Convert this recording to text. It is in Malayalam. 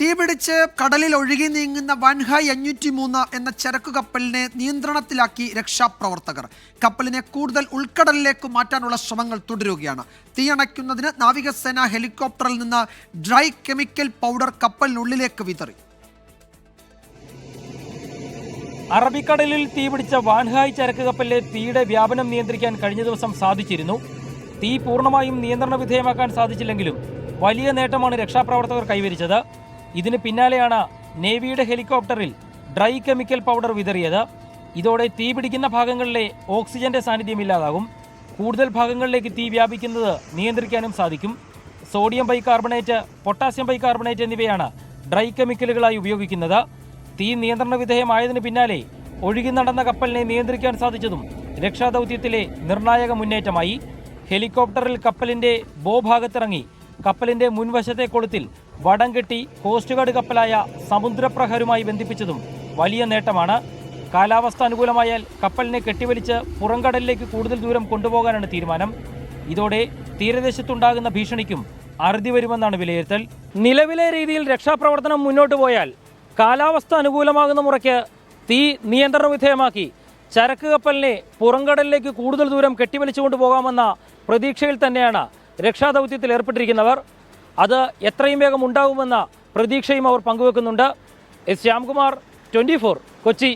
തീപിടിച്ച് കടലിൽ ഒഴുകി നീങ്ങുന്ന വൻഹായ് അഞ്ഞൂറ്റി മൂന്ന് എന്ന ചരക്കു കപ്പലിനെ നിയന്ത്രണത്തിലാക്കി രക്ഷാപ്രവർത്തകർ. കപ്പലിനെ കൂടുതൽ ഉൾക്കടലിലേക്ക് മാറ്റാനുള്ള ശ്രമങ്ങൾ തുടരുകയാണ്. തീയണയ്ക്കുന്നതിന് നാവികസേന ഹെലികോപ്റ്ററിൽ നിന്ന് ഡ്രൈ കെമിക്കൽ പൗഡർ കപ്പലിനുള്ളിലേക്ക് വിതറി. അറബിക്കടലിൽ തീപിടിച്ച വാൻഹായ് ചരക്ക് കപ്പലിലെ തീയുടെ വ്യാപനം നിയന്ത്രിക്കാൻ കഴിഞ്ഞ ദിവസം സാധിച്ചിരുന്നു. തീ പൂർണമായും നിയന്ത്രണ വിധേയമാക്കാൻ സാധിച്ചില്ലെങ്കിലും വലിയ നേട്ടമാണ് രക്ഷാപ്രവർത്തകർ കൈവരിച്ചത്. ഇതിന് പിന്നാലെയാണ് നേവിയുടെ ഹെലികോപ്റ്ററിൽ ഡ്രൈ കെമിക്കൽ പൗഡർ വിതറിയത്. ഇതോടെ തീ പിടിക്കുന്ന ഭാഗങ്ങളിലെ ഓക്സിജന്റെ സാന്നിധ്യം ഇല്ലാതാകും. കൂടുതൽ ഭാഗങ്ങളിലേക്ക് തീ വ്യാപിക്കുന്നത് നിയന്ത്രിക്കാനും സാധിക്കും. സോഡിയം ബൈകാർബണേറ്റ് പൊട്ടാസ്യം ബൈകാർബണേറ്റ് എന്നിവയാണ് ഡ്രൈ കെമിക്കലുകളായി ഉപയോഗിക്കുന്നത്. തീ നിയന്ത്രണ വിധേയമായതിനു പിന്നാലെ ഒഴുകി നടന്ന കപ്പലിനെ നിയന്ത്രിക്കാൻ സാധിച്ചതും രക്ഷാദൗത്യത്തിലെ നിർണായക മുന്നേറ്റമായി. ഹെലികോപ്റ്ററിൽ കപ്പലിന്റെ ബോ ഭാഗത്തിറങ്ങി കപ്പലിന്റെ മുൻവശത്തെ കൊളുത്തിൽ വടം കെട്ടി കോസ്റ്റ് ഗാർഡ് കപ്പലായ സമുദ്രപ്രഹരുമായി ബന്ധിപ്പിച്ചതും വലിയ നേട്ടമാണ്. കാലാവസ്ഥ അനുകൂലമായാൽ കപ്പലിനെ കെട്ടിവലിച്ച് പുറംകടലിലേക്ക് കൂടുതൽ ദൂരം കൊണ്ടുപോകാനാണ് തീരുമാനം. ഇതോടെ തീരദേശത്തുണ്ടാകുന്ന ഭീഷണിക്കും അറുതി വരുമെന്നാണ് വിലയിരുത്തൽ. നിലവിലെ രീതിയിൽ രക്ഷാപ്രവർത്തനം മുന്നോട്ട് പോയാൽ കാലാവസ്ഥ അനുകൂലമാകുന്ന മുറയ്ക്ക് തീ നിയന്ത്രണ വിധേയമാക്കി ചരക്ക് കപ്പലിനെ പുറംകടലിലേക്ക് കൂടുതൽ ദൂരം കെട്ടിവലിച്ചുകൊണ്ട് പോകാമെന്ന പ്രതീക്ഷയിൽ തന്നെയാണ് രക്ഷാദൗത്യത്തിൽ ഏർപ്പെട്ടിരിക്കുന്നവർ അത് എത്രയും വേഗം ഉണ്ടാവുമെന്ന പ്രതീക്ഷയും അവർ പങ്കുവെക്കുന്നുണ്ട്. S Shyamkumar twenty Kochi.